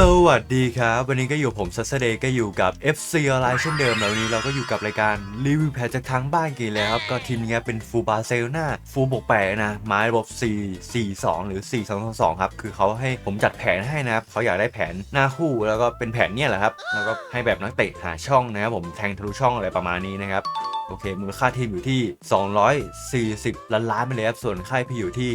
สวัสดีครับ วันนี้ก็อยู่ผมซัสเดย์ก็อยู่กับ FC ออนไลน์เช่นเดิมแล้ววันนี้เราก็อยู่กับรายการรีวิวแพทจากทั้งบ้านกี่แล้วครับ ก็ทีมนี้เป็นฟูบาเซลนาฟูบกแปดนะไม้ระบบ 4 4 2 หรือ 4 2 2 2 ครับ คือเขาให้ผมจัดแผนให้นะครับเขาอยากได้แผนหน้าคู่แล้วก็เป็นแผนเนี่ยแหละครับ แล้วก็ให้แบบนักเตะหาช่องนะครับผมแทงทะลุช่องอะไรประมาณนี้นะครับโอเค มูลค่าทีมอยู่ที่ 240 ล้านล้านไปเลยครับ ส่วนค่ายพี่อยู่ที่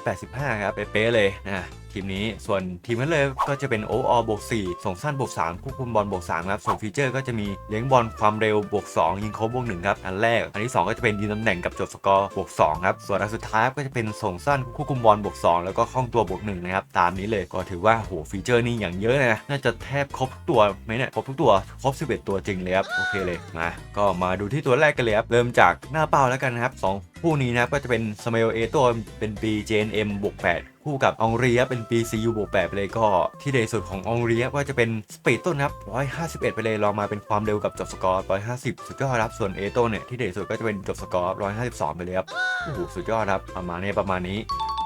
285 ครับ เป๊ะเลยนะ ทีมนี้ ส่วนทีมนั้นเลยก็จะเป็นโอออบวก4ส่งสั้นบวก3ควบคุมบอลบวก3ครับ ส่วนฟีเจอร์ก็จะมีเลี้ยงบอลความเร็วบวก2ยิงโค้งบวก1ครับ อันแรก อันที่ 2 ก็จะเป็นยืนตำแหน่งกับจบสกอร์บวก2ครับ ส่วนอันสุดท้ายก็จะเป็นส่งสั้นควบคุมบอลบวก2แล้วก็คล่องตัวบวก1นะครับ ตามนี้เลยก็ถือว่าโหฟีเจอร์นี่อย่างเยอะเลยนะ น่าจะแทบครบทุกตัวไหมเนี่ย ครบทุกตัว ครบ 11 ตัวจริงเลยครับ โอเคเลย มา ก็มาดูที่ตัวแรกกันเลยครับ เริ่มจากหน้าเป้าแล้วกันนะครับสองคู่นี้นะก็จะเป็นสเมลเอโตเป็นปี JNM บวก8 คู่กับองเรียเป็นปี CU บวก8ไปเลยก็ที่เด่นสุดขององเรียก็จะเป็นสปีดต้นครับ 151 ไปเลยลองมาเป็นความเร็วกับจบสกอร์ 150 สุดยอดครับ ส่วนเอโตเนี่ยที่เด่นสุดก็จะเป็นจบสกอร์ 152 ไปเลยครับโอ้โหสุดยอดครับประมาณนี้ประมาณนี้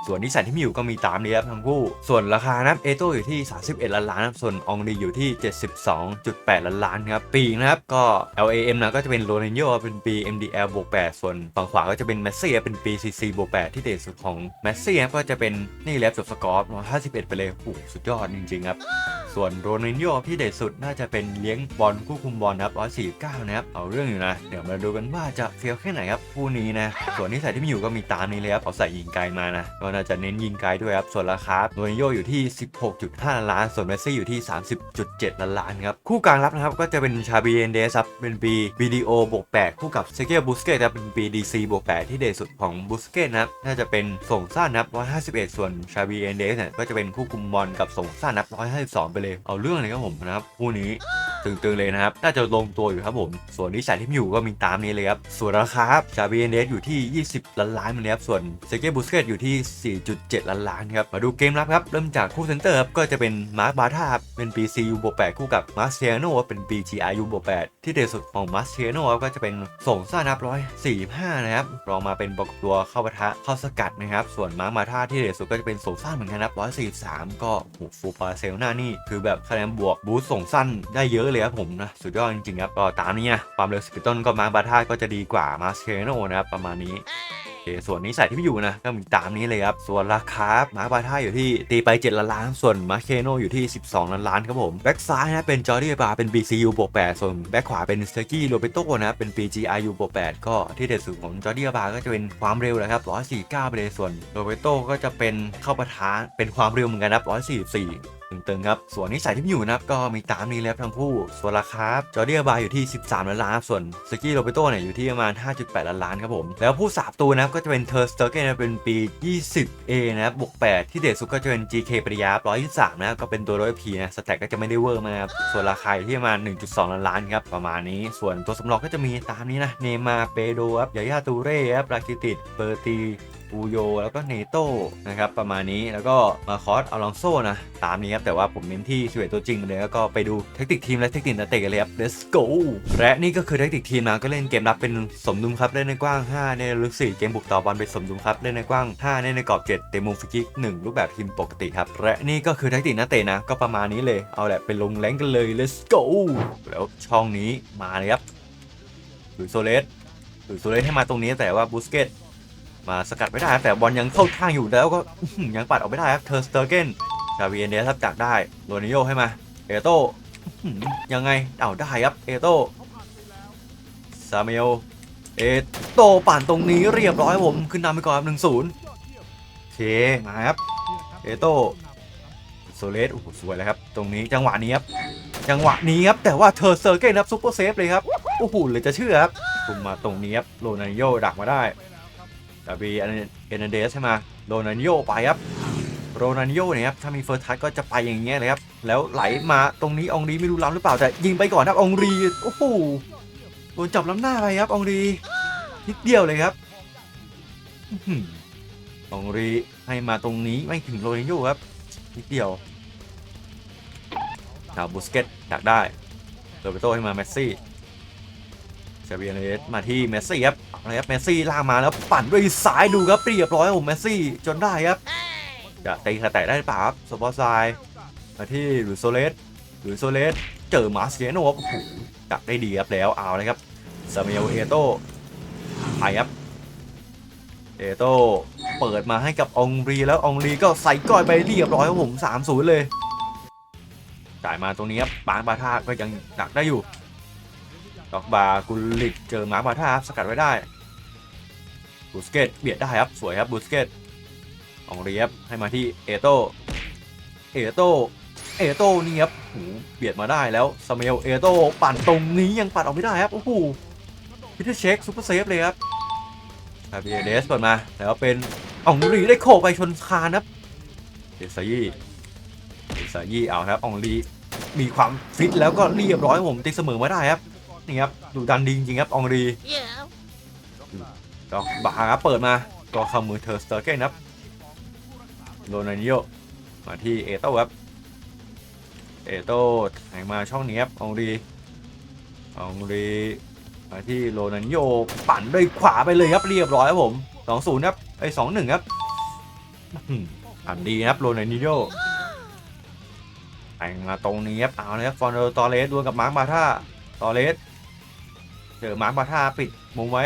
ส่วนนิสัยที่มีอยู่ก็มีตามนี้ครับทั้งคู่ ส่วนราคานะครับเอโต้อยู่ที่ 31 ล้านล้านส่วนองดีอยู่ที่ 72.8 ล้านล้านครับปีนะครับก็ LAM นะก็จะเป็นโรนัลโยเป็นปี MDL บวก8ส่วนฝั่งขวาก็จะเป็นแมสซี่เป็นปี CC บวก8ที่เด่นสุดของแมสซี่ก็จะเป็นนี่แหละจบสกอร์51 ไปเลยโอ้โหสุดยอดจริงๆครับ ส่วนโรนัลโยที่เด่นสุดน่าจะเป็นเลี้ยงบอลคู่คุมบอลนะครับ149นะครับเอาเรื่องอยู่นะ เดี๋ยวมาดูกันว่าจะเฟี้ยวแค่ไหนครับคู่นี้นะ ส่วนนิสัยที่มีอยู่ก็มีตามนี้เลยครับเขาใส่ยิงไกลมานะก็น่าจะเน้นยิงไกลด้วยครับส่วนราคาโรนัลโยอยู่ที่ 16.5 ล้าน ส่วนเมสซี่อยู่ที่ 30.7 ล้านล้านครับคู่กลางรับนะครับก็จะเป็นชาบีเอนเดสครับเป็นปีวิดีโอบวก8คู่กับเซเกียบูสเกตครับเป็นปี DC บวก8ที่เด่นสุดของบูสเกตนะครับน่าจะเป็นส่งสั้นนับ151 ส่วนชาบีเอนเดสเนี่ยก็จะเป็นคู่คุมบอลกับส่งสั้นนับ152ไปเลยเอาเรื่องเลยครับผมนะครับคู่นี้ ตึงๆเลยนะครับ น่าจะลงตัวอยู่ครับผม ส่วนนิสัยที่มีอยู่ก็มีตามนี้เลยครับ ส่วนราคาครับชาบีเอนเดสอยู่ที่ 20 ล้านล้านมาเลยครับ ส่วนเซเกบุสเกตอยู่ที่ 4.7 ล้านล้านครับ มาดูเกมรับครับ เริ่มจากคู่เซนเตอร์ครับ ก็จะเป็นมาร์คบาธาครับ เป็นปี CU บวก8คู่กับมาร์คเซียโนเป็นปี GRU บวก8ที่เด่นสุดของมาร์คเซียโนก็จะเป็นส่งซ่านับ145นะครับรองมาเป็นประกตัวเข้าปะทะเข้าสกัดนะครับ ส่วนมาร์คบาธาที่เด่นสุดก็จะเป็นส่งซ่าเหมือนกันครับ143 ก็โหฟูปาเซลหน้านี่คือแบบคะแนนบวกบูสส่งสั้นได้เยอะเลยครับผมนะสุดยอดจริงๆครับก็ตามนี้นะความเร็วสปีดต้นก็มาร์คบาธาก็จะดีกว่ามาร์คเซียโนนะครับประมาณนี้โอเคส่วนนิสัยที่พี่อยู่นะก็มีตามนี้เลยครับส่วนราคามาร์คบาท่าอยู่ที่ตีไป7ล้านล้านส่วนมาร์คเคโนอยู่ที่ 12 ล้านล้านครับผมแบ็กซ้ายนะเป็นจอร์ดี้บาเป็น BCU บวก8ส่วนแบ็กขวาเป็นสเตอร์กี้โรเบโตนะเป็น PGRU บวก8ก็ที่เด็ดสุดของจอร์ดี้บาก็จะเป็นความเร็วนะครับ149ไปเลยส่วนโรเบโตก็จะเป็นเข้าประทะเป็นความเร็วเหมือนกันนะครับ144 ตึงๆครับ ส่วนนิสัยที่มีอยู่นะครับก็มีตามนี้แล้วทั้งคู่ ส่วนราคาจอร์เดียบาอยู่ที่ 13 ล้านล้าน ส่วนสกี้โรเบโตเนี่ยอยู่ที่ประมาณ 5.8 ล้านล้านครับผม แล้วผู้สาบตัวนะครับก็จะเป็นเทอร์สเตอร์เกนเป็นปี 20A นะครับบวก 8 ที่เด็ดสุดก็จะเป็น GK ปริยา123นะครับก็เป็นตัวร้อยพีนะสแต็กก็จะไม่ได้เวอร์มากครับส่วนราคาอยู่ที่ประมาณ 1.2 ล้านล้านครับประมาณนี้ ส่วนตัวสำรองก็จะมีตามนี้นะเนมาเปโดครับยายาตูเร่ครับราคิติดเบอร์ตี ปูโยแล้วก็เนโต้นะครับประมาณนี้แล้วก็มาคอสอลองโซนะตามนี้ครับแต่ว่าผมเน้นที่ช่วยตัวจริงเลยแล้วก็ไปดูเทคนิคทีมและเทคนิคนักเตะกันเลยครับ let's go และนี่ก็คือเทคนิคทีมนะก็เล่นเกมรับเป็นสมดุลครับเล่นในกว้าง 5 ในลึก4เกมบุกต่อบอลเป็นสมดุลครับเล่นในกว้าง 5 ในในกรอบ 7 เตะมุมฟรีคิก1รูปแบบทีมปกติครับและนี่ก็คือเทคนิคนักเตะนะก็ประมาณนี้เลยเอาแหละไปลงแรงกันเลย let's go แล้วช่องนี้มาเลยครับหรือโซเลสหรือโซเลสให้มาตรงนี้แต่ว่าบูสเกต มาสกัดไม่ได้ครับแต่บอลยังเข้าทางอยู่แล้วก็ยังปัดออกไม่ได้ครับเทอร์สเตอร์เกนชาวีเอนเดสครับจักได้โรนิโยให้มาเอโต้ยังไงเอาได้ครับเอโต้ซาเมลเอโต้ปั่นตรงนี้เรียบร้อยผมขึ้นนำไปก่อนครับหนึ่งศูนย์เคมาครับเอโต้โซเลสโอ้โหสวยเลยครับ ตรงนี้จังหวะนี้ครับจังหวะนี้ครับแต่ว่าเทอสเตอร์เกนครับซุปเปอร์เซฟเลยครับโอ้โหเลยจะเชื่อครับคุมมาตรงนี้ครับโรนัลโยดักมาได้ ดาบีเอเนเดสใช่ไหมโรนันโยไปครับโรนันโยเนี่ยครับถ้ามีเฟิร์สทัชก็จะไปอย่างเงี้ยเลยครับแล้วไหลมาตรงนี้องรีไม่รู้ล้ำหรือเปล่าแต่ยิงไปก่อนครับองรีโอ้โหโดนจับล้ำหน้าไปครับองรีนิดเดียวเลยครับองรีให้มาตรงนี้ไม่ถึงโรนันโยครับนิดเดียวเอาบุสเกตอยากได้โรเบโตให้มาเมสซี่ ชเบียนเอสมาที่เมสซี่ครับเอาละครับเมสซี่ล่ากมาแล้วปั่นด้วยซ้ายดูครับเรียบร้อยครับผมเมสซี่จนได้ครับจะตีขาแตะได้หรือเปล่าครับสปอร์ไซด์มาที่หรือโซเลสหรือโซเลสเจอมาสเซียโนครับโอ้โหดักได้ดีครับแล้วเอาเลยครับซามิเอลเอโต้ไปครับเอโต้เปิดมาให้กับองรีแล้วองรีก็ใส่ก้อยไปเรียบร้อยครับผม3-0เลยจ่ายมาตรงนี้ครับบางบาท่าก็ยังดักได้อยู่ ดอกบากุลิกเจอมาร์คบาท่าครับสกัดไว้ได้บูสเกตเบียดได้ครับ สวยครับบูสเกตองเรีครับให้มาที่เอโตเอโตเอโตนี่ครับโอ้โหเบียดมาได้แล้วสเมลเอโตปั่นตรงนี้ยังปัดออกไม่ได้ครับโอ้โหพิทเชคซูเปอร์เซฟเลยครับคาเบีเดสเปิดมาแล้วเป็นองรีได้โขกไปชนคานครับเดซายี่เดซายี่เอาครับอองรีมีความฟิตแล้วก็เรียบร้อยผมตีเสมอมาได้ครับ นี่ครับดูดันดีจริงๆครับอองรี Yeah. ดอกบาครับเปิดมาก็เข้ามือเธอสเตอร์เกนครับโรนันโยมาที่เอโต้ครับเอโต้แทงมาช่องนี้ครับองรีองรีมาที่โรนันโยปั่นด้วยขวาไปเลยครับเรียบร้อยครับผมสองศูนย์ครับไอ้สองหนึ่งครับอื้อหือปั่นดีนะครับโรนันโยแทงมาตรงนี้ครับเอาเลยครับฟอนโดตอเลสดวลกับมาร์คบาท่าตอเลส เจอมาร์คบาท่าปิดมุมไว้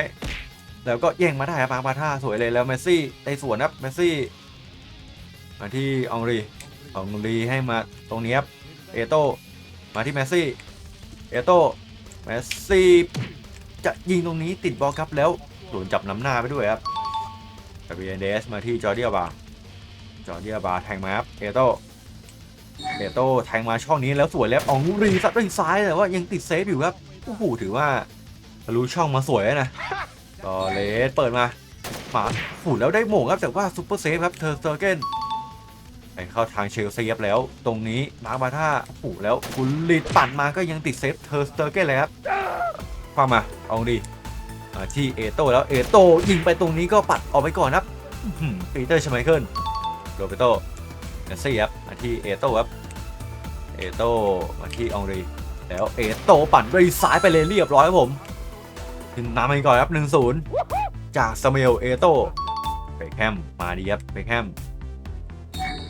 แล้วก็แย่งมาได้ครับปาปาท่าสวยเลยแล้วเมสซี่ในสวนครับเมสซี่ มาที่องรีองรีให้มาตรงนี้ครับเอโต้มาที่เมสซี่เอโต้เมสซี่จะยิงตรงนี้ติดบอลครับแล้วโดนจับน้ำหน้าไปด้วยครับกาเบียเดสมาที่จอร์เดียบาจอร์เดียบาแทงมาครับเอโต้เอโต้แทงมาช่องนี้แล้วสวยแล้วองรีซัดด้วยซ้ายแต่ว่ายังติดเซฟอยู่ครับโอ้โหถือว่า ทะลุช่องมาสวยนะต่อเลสเปิดมาหมาหูแล้วได้โหม่งครับแต่ว่าซูเปอร์เซฟครับเธอเซอร์เกนไปเข้าทางเชลซีครับแล้ว ตรงนี้มาร์คบาท่าหูแล้วกุณลิตปั่นมาก็ยังติดเซฟเธอเซอร์เกนเลยครับความมาเอาดีที่เอโต้แล้วเอโต้ยิงไปตรงนี้ก็ปัดออกไปก่อนครับปีเตอร์ชไมเคิลโรเบโต้เนซี่ครับมาที่เอโต้ครับเอโต้มาที่องรีแล้วเอโต้ปั่นด้วยซ้ายไปเลยเรียบร้อยครับผม ถึงนำไปก่อนครับ1-0จากสเมลเอโตเบคแฮมมาดีครับเบคแฮม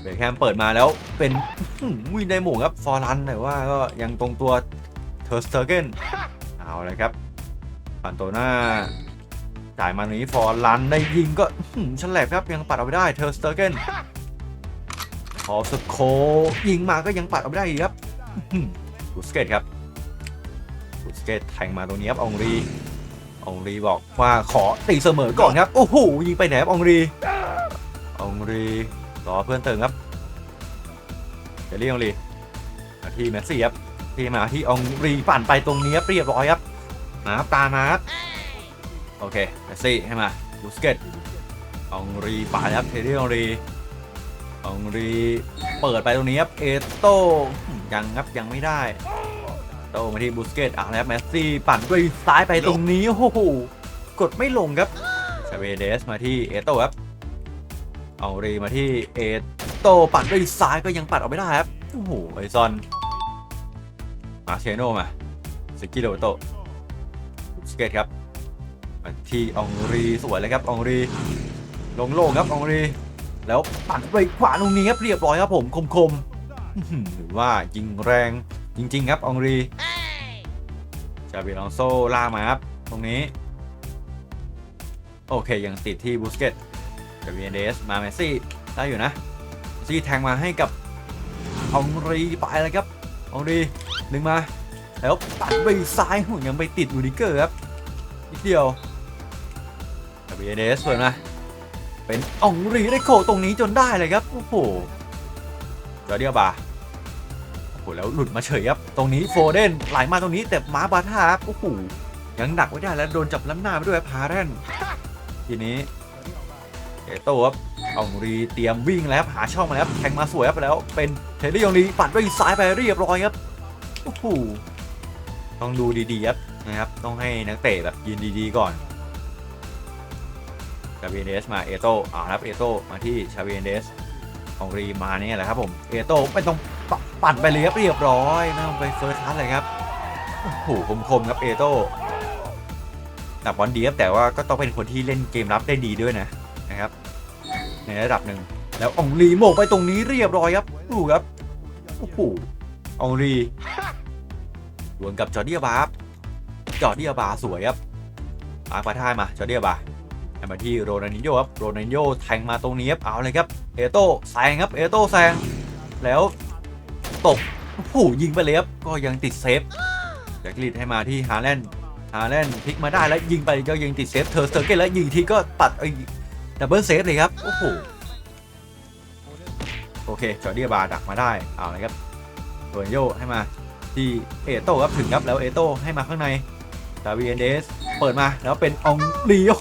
เบคแฮมเปิดมาแล้วเป็นวินได้หมู่ครับฟอร์รันแต่ว่าก็ยังตรงตัวเทอร์สเตอร์เกนเอาเลยครับปันโตน่าจ่ายมาตรงนี้ฟอร์รันได้ยิงก็อื้อหือฉลับครับยังปัดออกไปได้เทอร์สเตอร์เกนพอสโคยิงมาก็ยังปัดออกไม่ได้ครับบุสเกตครับบุสเกตแทงมาตรงนี้ครับองรี องรีบอกว่าขอตีเสมอก่อนครับ โอ้โหยิงไปไหนครับองรีองรีรอเพื่อนเติมครับเดลี่องรีมาที่แมสซี่ครับที่มาที่องรีปั่นไปตรงนี้ครับเรียบร้อยครับมาครับตามารับโอเคแมสซี่ให้มาบูสเกตองรีไปครับเทเดลี่องรีองรีเปิดไปตรงนี้ครับเอโต้ยังครับยังไม่ได้ โตมาที่บูสเกตอะแล้วแมสซี่ปั่นด้วยซ้ายไปตรงนี้โอ้โหกดไม่ลงครับชาเวเดสมาที่เอโต้ครับเอารีมาที่เอโต้ปั่นด้วยซ้ายก็ยังปัดออกไม่ได้ครับโอ้โหไอซอนมาเชโนมาสกิโดโตบูสเกตครับมาที่อองรีสวยเลยครับอองรีลงโล่งครับอองรีแล้วปั่นไปขวาตรงนี้ครับเรียบร้อยครับผมคมๆอื้อหือหรือว่ายิงแรง จริง ๆ ครับองรีจาบิลองโซล่ามาครับ ตรงนี้ โอเค ยังติดที่บูสเกตจาบิเดสมาเมสซี่ได้อยู่นะซี่แทงมาให้กับองรีไปเลยครับองรีดึงมา แล้วปัดไปซ้ายหุ่นยังไปติดอูดิเกอร์ครับนิดเดียวจาบิเดสเปิดมาเป็นองรีได้โคตรงนี้จนได้เลยครับโอ้โหจอร์เดียวบา โหแล้วหลุดมาเฉยครับ ตรงนี้โฟเดนไหลมาตรงนี้แต่มาบาท่าครับโอ้โหยังดักไว้ได้แล้วโดนจับล้ำหน้าไปด้วยครับพาแรนทีนี้เอโต้ครับอารีเตรียมวิ่งแล้วหาช่องมาแล้วแทงมาสวยครับแล้ว เป็นเทนดี้ยองรีปัดด้วยซ้ายไปเรียบร้อยครับโอ้โหต้องดูดีๆครับนะครับ ต้องให้นักเตะแบบยืนดีๆก่อนชาเวนเดสมาเอโต้อ่าครับเอโต้มาที่ชาเวนเดสองรีมาเนี่ยแหละครับผมเอโต้ไม่ต้อง ปั่นไปเลยครับเรียบร้อยไม่ต้องไปเฟิร์สทัชเลยครับโอ้โหคมๆครับเอโต้แต่บอลดีครับแต่ว่าก็ต้องเป็นคนที่เล่นเกมรับได้ดีด้วยนะนะครับ ในระดับหนึ่งแล้วองลีโมกไปตรงนี้เรียบร้อยครับดูครับโอ้โหองรีดวลกับจอร์เดียบาครับจอร์เดียบาสวยครับอาร์ปาท่ายมาจอร์เดียบาให้มาที่โรนันโยครับโรนันโยแทงมาตรงนี้ครับเอาเลยครับเอโต้แซงครับเอโต้แซงแล้ว ตกโอ้ยิงไปเลยครับก็ยังติดเซฟแจ็คลินให้มาที่ฮาแลนด์ฮาแลนด์พลิกมาได้แล้วยิงไปก็ยังติดเซฟเธอเซอร์เกตแล้วยิงทีก็ตัดไอ้ดับเบิลเซฟเลยครับโอ้โหโอเคจอร์เดียบาดักมาได้เอาเลยครับโรนโยให้มาที่เอโต้ครับถึงครับแล้วเอโต้ให้มาข้างในดาวีเอนเดสเปิดมาแล้วเป็นองลีโอ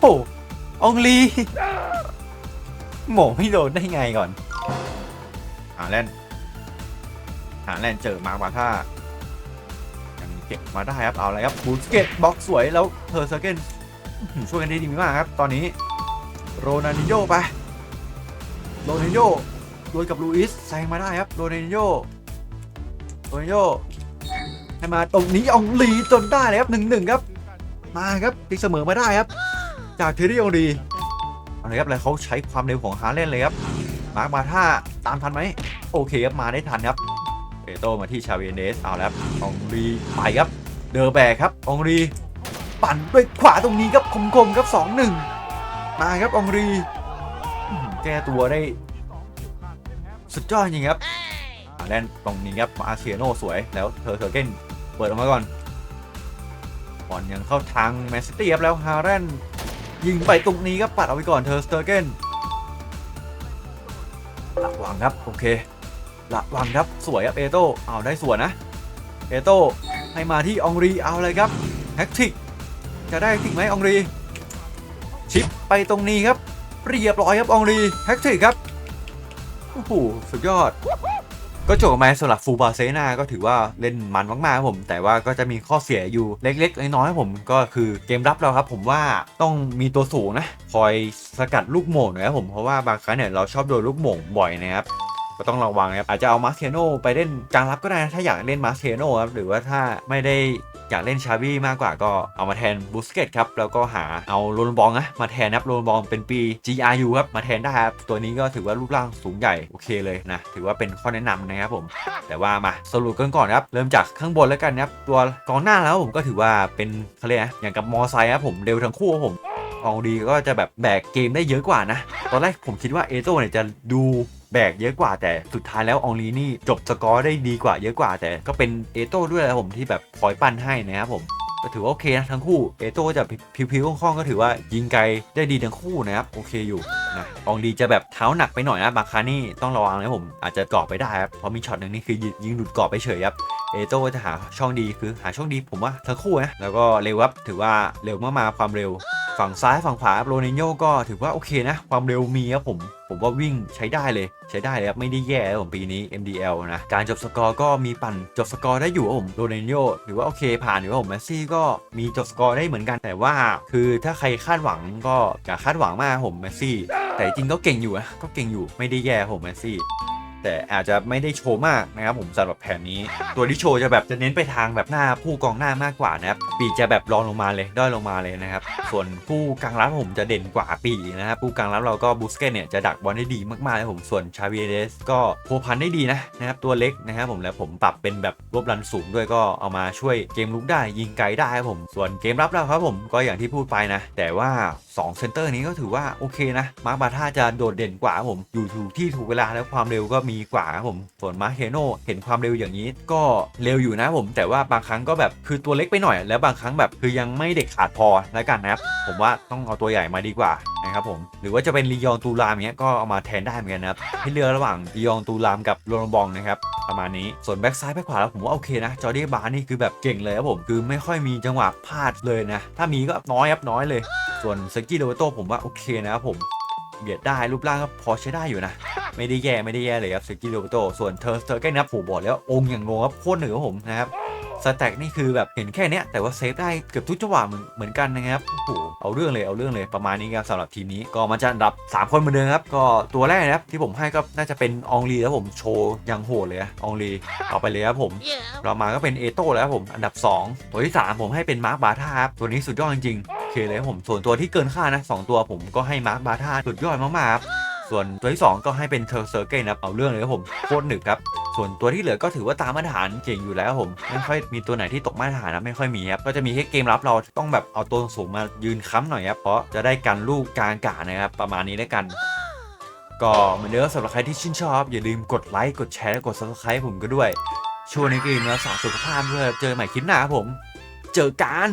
อองลีหมงไม่โดนได้ไงก่อนหาแลนด์ หาแลนเจอมาร์บาท่ายังเก็บมาได้ครับเอาเลยครับบูสเกตบล็อกสวยแล้วเธอร์เซเกนช่วยกันได้ดีมากครับ ตอนนี้โรนัลดินโยไปโรนัลดินโยดวลกับลูอิสแซงมาได้ครับโรนัลดินโยโรนัลดินโยให้มาตรงนี้องลีจนได้เลยครับหนึ่งหนึ่งครับ มาครับตีเสมอมาได้ครับ จากเทอร์รี่องลีเอาเลยครับแล้วเขาใช้ความเร็วของฮาเล่นเลยครับมาร์คมาท่าตามทันไหมโอเคครับมาได้ทันครับ โตมาที่ชาเวเดสเอาแล้วอองลีไปครับ เดอร์แบกครับอองลีปั่นด้วยขวาตรงนี้ครับคมๆครับสองหนึ่งมาครับอองลีแก้ตัวได้ สุดยอดจริงครับอ่าแลนตรงนี้ครับอาเซียโนสวยแล้วเธอเธอเก้นเปิดออกมาก่อนบอลยังเข้าทางแมนซิตี้ครับแล้วฮาร์เรนยิงไปตรงนี้ครับปัดเอาไปก่อนเธอสเตอร์เกนระวังครับ โอเค ระวังครับสวยครับเอโต้เอาได้สวยนะเอโต้ให้มาที่องรีเอาเลยครับแฮกทิกจะได้ทิกไหมองรี ชิปไปตรงนี้ครับเรียบร้อยครับองรีแฮกทิกครับโอ้โหสุดยอด ก็จบมาสำหรับฟูบาเซนาก็ถือว่าเล่นมันมากๆครับผม แต่ว่าก็จะมีข้อเสียอยู่เล็ก ๆ น้อยๆครับผมก็คือเกมรับเราครับ ผมว่าต้องมีตัวสูงนะ คอยสกัดลูกโม่งหน่อยครับผมเพราะว่าบางครั้งเนี่ยเราชอบโดนลูกโม่งบ่อยนะครับ ก็ต้องระวังนะครับอาจจะเอามาสเทโนไปเล่นกลางรับก็ได้นะถ้าอยากเล่นมาสเทโนครับหรือว่าถ้าไม่ได้อยากเล่นชาบี้มากกว่าก็เอามาแทนบูสเกตครับแล้วก็หาเอาโรนบองนะมาแทนนะครับโรนบองเป็นปี GRU ครับมาแทนได้ครับตัวนี้ก็ถือว่ารูปร่างสูงใหญ่โอเคเลยนะถือว่าเป็นข้อแนะนำนะครับผม แต่ว่ามาสรุปกันก่อนครับเริ่มจากข้างบนแล้วกันครับตัวกองหน้าแล้วผมก็ถือว่าเป็นเขาเรียกนะอย่างกับมอไซค์ครับผมเร็วทั้งคู่ครับผมอองดีก็จะแบบแบกเกมได้เยอะกว่านะ ตอนแรกผมคิดว่าเอโต้เนี่ยจะดู แบกเยอะกว่าแต่สุดท้ายแล้วอองลีนี่จบสกอร์ได้ดีกว่าเยอะกว่าแต่ก็เป็นเอโต้ด้วยแหละผมที่แบบคอยปั้นให้นะครับผมก็ถือว่าโอเคนะทั้งคู่เอโต้ก็จะพิวๆคล่องๆก็ถือว่ายิงไกลได้ดีทั้งคู่นะครับโอเคอยู่นะอองลีจะแบบเท้าหนักไปหน่อยนะบาคานี่ต้องระวังนะผมอาจจะเกาะไปได้ครับเพราะมีช็อตหนึ่งนี่คือยิงหลุดเกาะไปเฉยครับเอโต้ก็จะหาช่องดีคือหาช่องดีผมว่าทั้งคู่นะแล้วก็เร็วครับถือว่าเร็วมากๆความเร็ว ฝั่งซ้ายฝั่งขวาโรนิโยก็ถือว่าโอเคนะ ความเร็วมีครับผม ผมว่าวิ่งใช้ได้เลย ใช้ได้เลยครับไม่ได้แย่ผมปีนี้ MDL นะ การจบสกอร์ก็มีปั่นจบสกอร์ได้อยู่ครับผมโรนิโยถือว่าโอเคผ่านอยู่ครับผมแมสซี่ก็มีจบสกอร์ได้เหมือนกันแต่ว่า คือถ้าใครคาดหวังก็อย่าคาดหวังมากครับผมแมสซี่แต่จริงก็เก่งอยู่นะก็เก่งอยู่ไม่ได้แย่ครับผมแมสซี่ แต่อาจจะไม่ได้โชว์มากนะครับผมสำหรับแผนนี้ ตัวที่โชว์จะแบบจะเน้นไปทางแบบหน้าผู้กองหน้ามากกว่านะครับปีจะแบบรองลงมาเลยด้อยลงมาเลยนะครับส่วนผู้กลางรับผมจะเด่นกว่าปีนะครับผู้กลางรับเราก็บูสเกตเนี่ยจะดักบอลได้ดีมากๆเลยผมส่วนชาเวเดสก็โพวพันได้ดีนะนะครับตัวเล็กนะครับผมแล้วผมปรับเป็นแบบรบรันสูงด้วยก็เอามาช่วยเกมลุกได้ยิงไกลได้ครับผมส่วนเกมรับเราครับผมก็อย่างที่พูดไปนะ แต่ว่า2เซนเตอร์นี้ก็ถือว่าโอเคนะมาร์คบาท่าจะโดดเด่นกว่าครับผมอยู่ถูกที่ถูกเวลาแล้วความเร็วก็มมีกว่าครับผม ส่วนมาร์คเฮโนเห็นความเร็วอย่างนี้ ก็เร็วอยู่นะผม แต่ว่าบางครั้งก็แบบคือตัวเล็กไปหน่อย แล้วบางครั้งแบบคือยังไม่เด็กขาดพอแล้วกันนะครับ ผมว่าต้องเอาตัวใหญ่มาดีกว่านะครับผม หรือว่าจะเป็นลียองตูรามเนี้ยก็เอามาแทนได้เหมือนกันนะครับให้เลือกระหว่างลียองตูรามกับโรนบองนะครับประมาณนี้ ส่วนแบ็กซ้ายแบ็กขวาแล้วผมว่าโอเคนะ จอร์ดี้บาร์นี่คือแบบเก่งเลยครับผม คือไม่ค่อยมีจังหวะพลาดเลยนะ ถ้ามีก็น้อยครับน้อยเลย ส่วนสกี้โดโต้ผมว่าโอเคนะครับผม เบียดได้รูปร่างก็พอใช้ได้อยู่นะ ไม่ได้แย่ไม่ได้แย่เลยครับสกิลโรโตส่วนเทอร์เตอร์แก้นับผมบอกแล้วองค์อย่างงงครับโคตรเหนือผมนะครับ สแต็กนี่คือแบบเห็นแค่เนี้ยแต่ว่าเซฟได้เกือบทุกจังหวะเหมือนเหมือนกันนะครับโอ้โหเอาเรื่องเลยเอาเรื่องเลยประมาณนี้ครับสำหรับทีมนี้ก็มาจะอันดับ 3 คนเหมือนเดิมครับก็ตัวแรกนะครับที่ผมให้ก็น่าจะเป็นอองลีแล้วผมโชว์อยังโหดเลยนะอองลีเอาไปเลยครับผมเรามาก็เป็นเอโต้แล้วครับผมอันดับ 2 ตัวที่ 3 ผมให้เป็นมาร์คบาท่าครับตัวนี้สุดยอดจริงๆโอเคเลยครับผมส่วนตัวที่เกินค่าดนะสองตัวผมก็ให้มาร์คบาท่าสุดยอดมากๆครับส่วนตัวที่ 2 ก็ให้เป็นเทอร์เซอร์เกนนะครับเอาเรื่องเลยครับผมโคตรหนึบครับ ส่วนตัวที่เหลือก็ถือว่าตามมาตรฐานเก่งอยู่แล้วผมไม่ค่อยมีตัวไหนที่ตกมาตรฐานนะไม่ค่อยมีครับก็จะมีแค่เกมรับเราต้องแบบเอาตัวสูงมายืนค้ำหน่อยครับเพราะจะได้กันลูกกลางอากาศนะครับประมาณนี้แล้วกันก็เหมือนเดิมสำหรับใครที่ชื่นชอบ อย่าลืมกดไลค์กดแชร์และกด subscribe ผมก็ด้วยช่วยในเกมรักษาสุขภาพด้วยเจอใหม่คลิปหน้าครับผม เจอกัน